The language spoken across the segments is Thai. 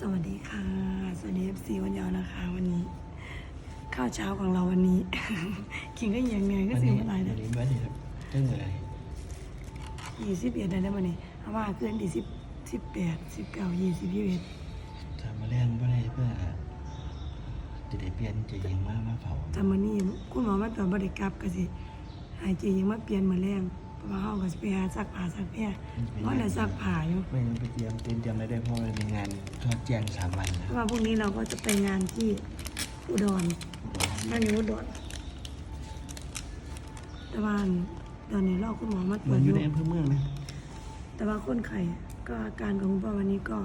สวัสดีค่ะ สวัสดีเอฟซีวันยาวนะคะ วันนี้ ข้าวเช้าของเราวันนี้ กินก็ยังไงก็วันสินี้บอะไรวันเด้นี้วันนี้ครับเรื่องอะไรยี่สิบเอ็ดได้วันนี้เอาว่าเกินดีสิบสิบแปดสิบเก้ายี่สิบยี่สิบเอ็ดทำมาเรื่องเพื่อเพื่อจะได้เปลี่ยนจะยิงมากมาเผาทำมันนี่คุณหมอมาตรวจบริกรับก็สิหายใจยังมาเปลี่ยนเหมือนแรง เพราะว่าห้องก็สิไปหาซักผ้าซักแพร่เพราะแต่ซักผ้าอยู่ไม่งั้นไปเตรียมเตรียมเตรียมอะไรได้เพราะมันเป็นงานทอดแจงสามวันเพนะราะว่าพรุ่งนี้เราก็จะไปงานที่อุดรบ้านอยู่อุดรแต่ว่าตอนนี้เราคุณหมอมาตรเหวมือจนออยู่ยู่ในอำเภอเมืองนะแต่ว่าคนไข้ก็อาการของคุณพ่อวันนี้ก็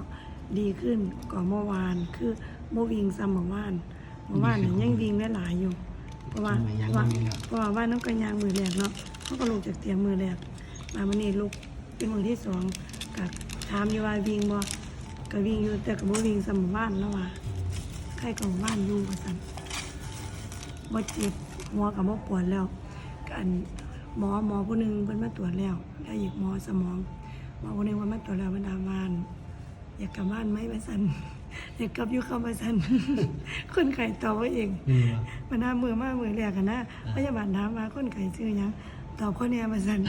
ดีขึ้นกว่าเมื่อวานคือโมวิ่งซ้ำเมื่อวานเมื่อวานเนี่ยยังวิ่งได้หลายอยู่ เพราะว่าทำไมยังเพราะว่าไม่มีครับเพราะว่าว่านน้องก็ยางมือแรกเนาะ เขาก็ลงจากเตียงมือแรกมาวันนี้ลูกเป็นมือที่สองกับถามอยู่ว่าวิ่งบ่ก็วิ่งอยู่แต่กับโมวิ่งซ้ำเมื่อวานแล้วว่าไข้กับเมื่อวานอยู่ว่าสั่นบ่เจ็บหัวกับบ่ปวดแล้วกันหมอหมอผู้หนึงเพิ่นมาตรวจแล้วแล้วอีกหมอสมองหมอคนหนึงว่ามาตรวจแล้วมันดามานอยากกลับบ้านไหมมาสันอยากกลับอยู่เข้ามาสันคนไข้ตอบว่าเองมีวะมันน่ามือมากมือแรกกันนะพยาบาลถามมาคนไข้ชื่อหยัง ตอบคนเนี้ยมาสัน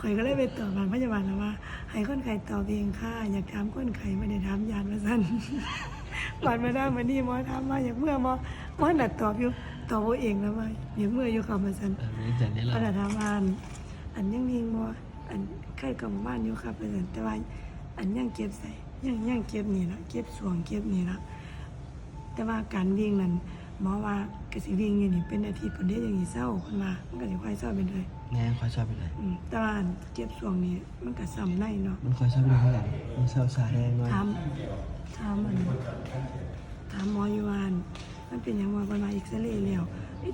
ข่อยก็เลยไปตอบบานพยาบาลนะว่า ให้คนไข้ตอบเองค่ะ อยากถามคนไข้ไม่ได้ถามยานมาสันบานมาได้มานี่หมอถามมาอยากเมื่อหมอหมอหนัดตอบอยู่ตอบว่าเองแล้วว่าอยากเมื่ออยู่เข้ามาสันเออมีแต่นี้เราก็จะทำอันอันยังยิงบ่อันใกล้กับหมู่บ้านอยู่ครับเพิ่นแต่ว่าอันยังเก็บใส่ยังยังเก็บนี่ละเก็บสวงเก็บนี่ละแต่ว่าการวิ่งนั้น หมอว่ากสิวิ่งอยู่นี่เป็นอาทิตย์เพิ่นได้อย่างนี้เศร้าเพิ่นว่ามันก็สิค่อยเศร้าไปเลยงานคอยชอบไปเลย อืมแต่ว่าอันเก็บสวงนี่มันก็ซ้ำในเนาะมันคอยชอบไปเลยเท่าไหร่มันเศร้าสาแดงน้อยถามถามอันถามหมออยู่ว่าอันมันเป็นหยังว่าเพิ่นมาเอ็กซเรย์แล้ว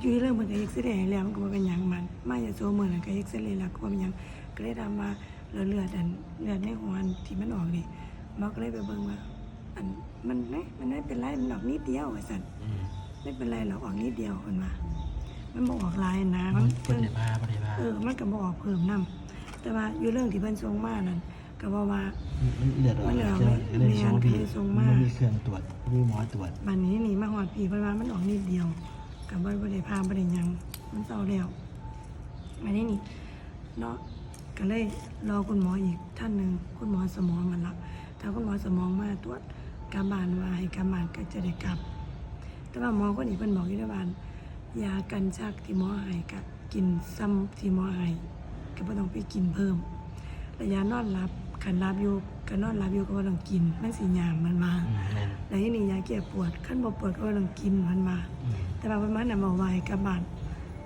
อยู่เรื่องเพิ่นก็เอ็กซเรย์ให้แล้วมันก็บ่เป็นหยังมันมาอย่าโซมื้อนั้นก็เอ็กซเรย์แล้วก็บ่เป็นหยังก็เลยถามว่าแล้วเลือดอันเลือดในหัวอันที่มันออกนี่หมอก็เลยไปเบิ่งว่าอันมันเอ๊ะมันไม่เป็นไรมันออกนิดเดียวว่าซั่นอืม ไม่เป็นไรหรอกออกนิดเดียวเพิ่นว่ามันบ่ออกหลายนะมัมันนเป็นเพิ่นในผ้าไม่ได้ผ้าเออมันก็บ่ออกเพิ่มนํแต่ว่าอยู่เรื่องที่เพิ่นส่งมานั่นก็ว่าว่า มันเลือดออกมันเลือดออกใช่ไหมไม่เลยส่งมาพี่ไม่ส่งมามันมีเครื่องตรวจมีหมอตรวจบันนี้นี่มาหอดปีเพราะว่ามันออกนิดเดียวกับว่าบริพาบริยังมันเศร้าแล้วอันนี้นี่เนาะก็เลยรอคุณหมออีกท่านหนึ่งคุณหมอสมองมันละถ้าคุณหมอสมองมาตรวจกาบานว่าให้กาบานก็จะได้กลับ แต่ว่าหมอคนนี้เพิ่นบอกอยู่ในบ้านยากันชักที่หมอให้กับกินซ้ำที่หมอให้ก็บ่ต้องไปกินเพิ่มระยะนอนหลับขันหลับอยู่ก็นอนหลับอยู่ก็บ่ต้องกินมันสิยามมันมาอืมนั่นแล้วที่นี่ยาแก้ปวดขั้นบ่ปวดก็ต้องกินมันมาอืมแต่ว่าประมาณน่ะมาไวกลับบ้าน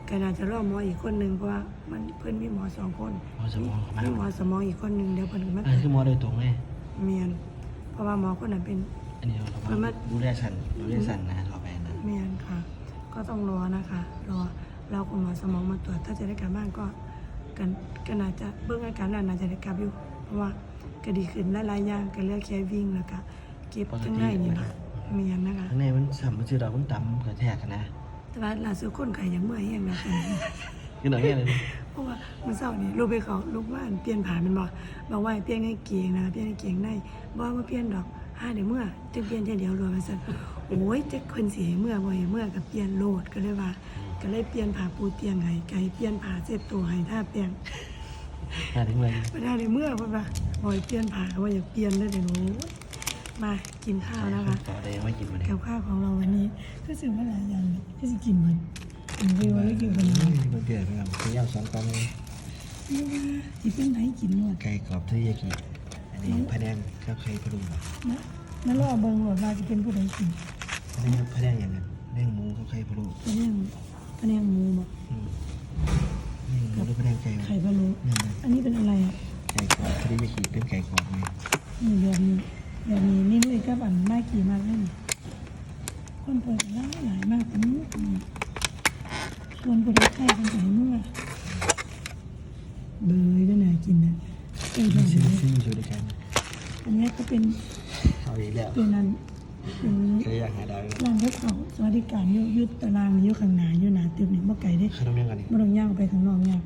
ก็น่าจะรอหมออีกคนหนึงเพราะว่ามันเพิ่นมีหมอสองคนหมอสมองเขามามีหมอสมองอีกคนหนึงเดี๋ยวเพิ่นก็มาอันนี้คือหมอโดยตรงเลยเมียนเพราะว่าหมอคนนั้นเป็นอันนี้เรามันมาดูแลสันดูแลสันนะ ต่อไปนะเมียนค่ะ ก็ต้องรอนะคะ รอเราคุณหมอสมองมาตรวจถ้าจะได้กลับบ้านก็กันก็น่าจะเบื้องอาการน่าจะได้กลับอยู่ เพราะว่าก็ดีขึ้นหลายๆอย่างก็เหลือแค่วิ่งแล้วก็เก็บข้างในนี่ล่ะเมียนนะคะข้างในมันสัมมันชื่อเรามันต่ำกระแทกกันนะ แต่ว่าล่าสุดคนไข้ยังเมื่อยยังนะตอนนี้คือหน่อยเนี่ยเลยเพราะว่าเมื่อเช้านี่ลูกไปเขาลูกว่าอันเปลี่ยนผ่าแมันบอกบอกว่าให้เปลี่ยนกางเกงนะเปลี่ยนกางเกงในบอกว่าเปลี่ยนดอกห้าเดี๋ยวเมื่อจะเปลี่ยนเท่าเดียวรวมไปสัน โอ้ยจะคนเสียเมื่อบ่อยเมื่อกับเปลี่ยนโลดก็เลยว่า ก็เลยเปลี่ยนผ้าปูเตียงให้ไก่เปลี่ยนผ้าเซ็ตตัวให้ท่าเปลี่ยนมาถึงเลยไม่ได้ในเมื่อเพราะว่าบ่อยเปลี่ยนผ้าก็ว่าอยากเปลี่ยนเลยเดี๋ยวหนูมากินข้าวนะคะต่อได้ยังไม่กินมาเลยกับข้าวของเราวันนี้ก็ซื้อมาหลายอย่างเลยก็จะกินเหมือนกินวิวแล้วกินขนมมันเกิดเป็นแบบเที่ยวสองกองเลยนี่ว่าสิเป็นไหนกินหมดไก่กรอบที่ยากิอันนี้พะแนงข้าวไข่พะลุงนะนั่นรอเบิ่งว่าว่าจะเป็นผู้ใดกินพะ แนงพะแนงอย่างนั้นแนงหมูข้าวไข่พะลุพะแนงพะแนงหมูบ่อืมแนงหมูหรือพะแนงไก่วะไข่พะโล้นั่นนะอันนี้เป็นอะไรอะไก่กรอบที่ยากิเป็นไก่กรอบไงนี่แบบนี้แบบนี้นี่ด้วยกับอันน่ากินมากเลยนี่คนเปิดหลายหลายมากอันนี้อันนี้ส่วนผู้ใดใกล้คนไหนเมื่อเบยก็น่ากินนะเอ้ยมีแบบซีนี้ซีอยู่ด้วยกันอันนี้ก็เป็นเอาอีกแล้วเป็นอัน เป็นเคยอยากหาดาวร้านเขาเขาสวัสดิการอยู่อยุดตารางนี่อยู่ข้างหน้าอยู่หน้าตึกนี่บ่ไกลเด้ขนมยังกันนี่บ่ต้องย่างไปข้างนอกย่าง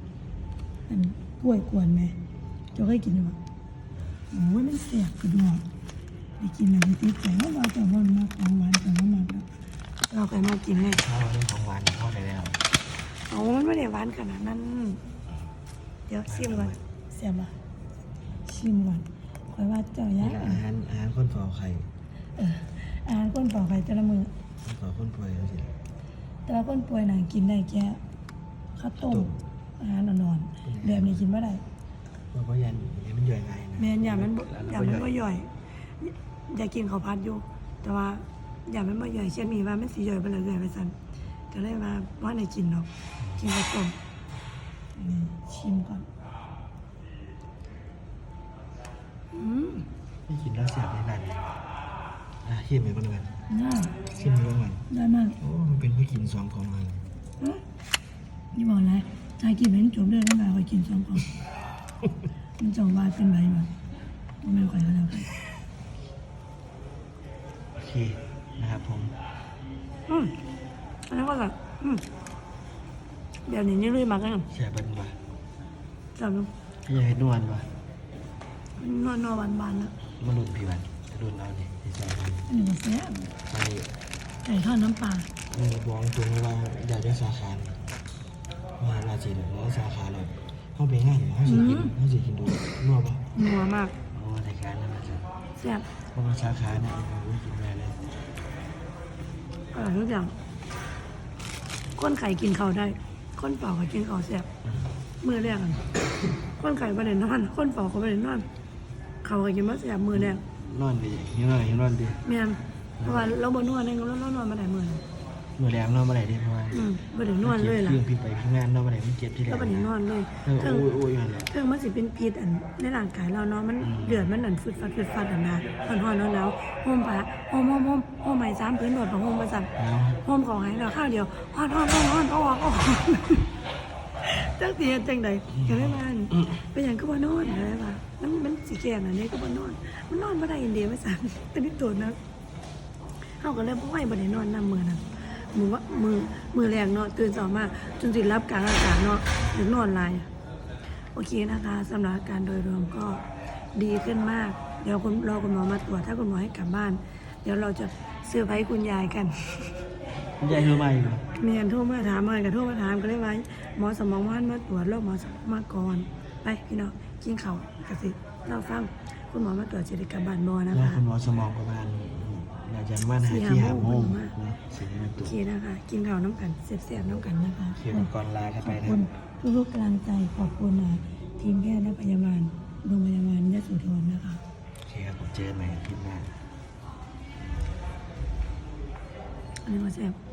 อันกล้วยกวนไหมเจ้าเคยกินหรือเปล่าโอ้ยมันแสบกระดวกได้กินอะไรติดใจว่าเราจะวนมาของหวานแต่ว่ามาแล้วเราไปมากินเลยพ่อเรื่องของหวานพ่อได้แล้วเอามันไม่ได้หวานขนาดนั้น เดี๋ยวชิมก่อนเสียมาชิมก่อนคอยว่าเจ้านี่ยะก็อาหารอาหารคนเฝ้าไข่เออ อาหารคนป่อไข่แต่ละมือคนเฝ้าคนป่วยเอาสิแต่ว่าคนป่วยน่ะกินได้แค่ข้าวต้มอาหารนอนๆแบบนี้กินไม่ได้เพราะว่ายันยันมันย่อยง่ายนะแม่นอย่ามันบ่อย่ามันบ่ย่อย อยากกินข้าวผัดอยู่ แต่ว่าอย่ามันบ่ย่อยเช่นมีว่ามันสิย่อยไปเลยๆไปซั่นก็เลยว่าบ่ได้กินดอกกินข้าวต้มนี่ชิมก่อนอืมไม่กินแล้วเสียบในนั้น อะชิมไปบ้างกันน่าชิมไปบ้างกันได้มากโอ้มันเป็นผู้กินสองของมันเอ้อนี่บอกแล้วถ้ากินเป็นจบเรื่องแล้วมาคอยกินสองของมันจะว่าเป็นไรวะบ่แม่นข่อยก็แล้วกันโอเคนะครับผมอืมอันนั้นก็แบบอืมเดี๋ยวนี้นี่ลุยมากันเสียบันวะจับดูอยากให้นวลวะนอนนอนบานๆแล้วมาหลุนพี่วัน หลุนเอาเนี่ยที่ใส่มันอันนี้ก็แซ่บไปไก่ทอดน้ำปลาเออบอกตรงว่าอยากได้สาขาเนี่ยมาลาจีเนี่ยว่าสาขาเลยเข้าไปง่ายเขาสิกินเขาสิกินดูนัวปะนัวมากโอ้รายการนั้นนะจ๊ะแซ่บเพราะว่าสาขาเนี่ยโอ้ยกินได้เลยอร่อยทุกอย่างก้นไข่กินข้าวได้ก้นเปล่าก็กินข้าวแซ่บมือแรกกันก้นไข่ประเด็นนอนก้นเปล่าก็ประเด็นนอนเขาก็กินมาแซ่บมือแรก นอนดียังนอนยังนอนดีแม่นเพราะว่าเราบ่นวดนึงเราเรานอนมาได้มื้อนึงเมื่อแรงนอนมาไหนดีเพราะว่าอืมบ่ได้นวดเลยล่ะเรื่องพี่ไปพี่งานนอนมาไหนมันเจ็บที่แรแล้วงบ่ได้นอนเลยเออเครื่องโอ้ยโอ้ยอย่างเงี้ยเครื่องมันสิเป็นพิษอันในร่างกายเราเนาะมันเดือดมันอันฟึดฟัดฟึดฟัดอันนะฮ้อนๆแล้วๆห่มผ้าห่มห่มห่มห่มไหมสามพื้นโดดผ้าห่มมาสั่น แล้วห่มของหายแล้วข้าวเดียวฮ้อนๆฮ้อนๆเอาออกเอาออกจังสิเฮ็ดจังใดก็เลยว่าอั่นเป็นหยังก็บ่นอนก็เลยว่า มันมันสิแก่น่ะนี่ก็บ่นอน มันนอนบ่ได้อินเดียว่าสั่นเป็นนิดตัวนะเฮาก็เลยบ่ไหวบ่ได้นอนนำมื้อนั้นมื้อว่ามื้อมื้อแรกเนาะตื่นเช้ามาจนสิรับกลางอากาศเนาะถึงนอนหลายโอเคนะคะสำหรับอาการโดยรวมก็ดีขึ้นมาก เดี๋ยวคุณรอคุณหมอมาตรวจถ้าคุณหมอให้กลับบ้าน เดี๋ยวเราจะเซอร์ไพรส์คุณยายกันคุณยายเธอมาอีกเหรอเมียนโทรมาถามเมื่อกับโทรมาถามก็เลยว่าหมอสมองว่านมาตรวจโรคหมอสมองมาก่อน ไปพี่น้องกินข้าวกสิเราฟังคุณหมอมาตรวจจิตกรรมบานบอนะแล้วคะ คุณหมอสมองประมาณอยากจะมาหาที่หาโมงนะสี่นาโอทีเคนะคะ กินข้าวน้ำกันเสียบๆน้ำกันนะคะโอเคก่อนลากันขไปอบนะคุณทุกๆกำลังใจขอบคุณอะทีมแพทย์และพยาบาลโรงพยาบาลยะโสธรนะคะ โอเคครับผมเจอกันใหม่คลิปหน้า อันนี้มาแซ่บ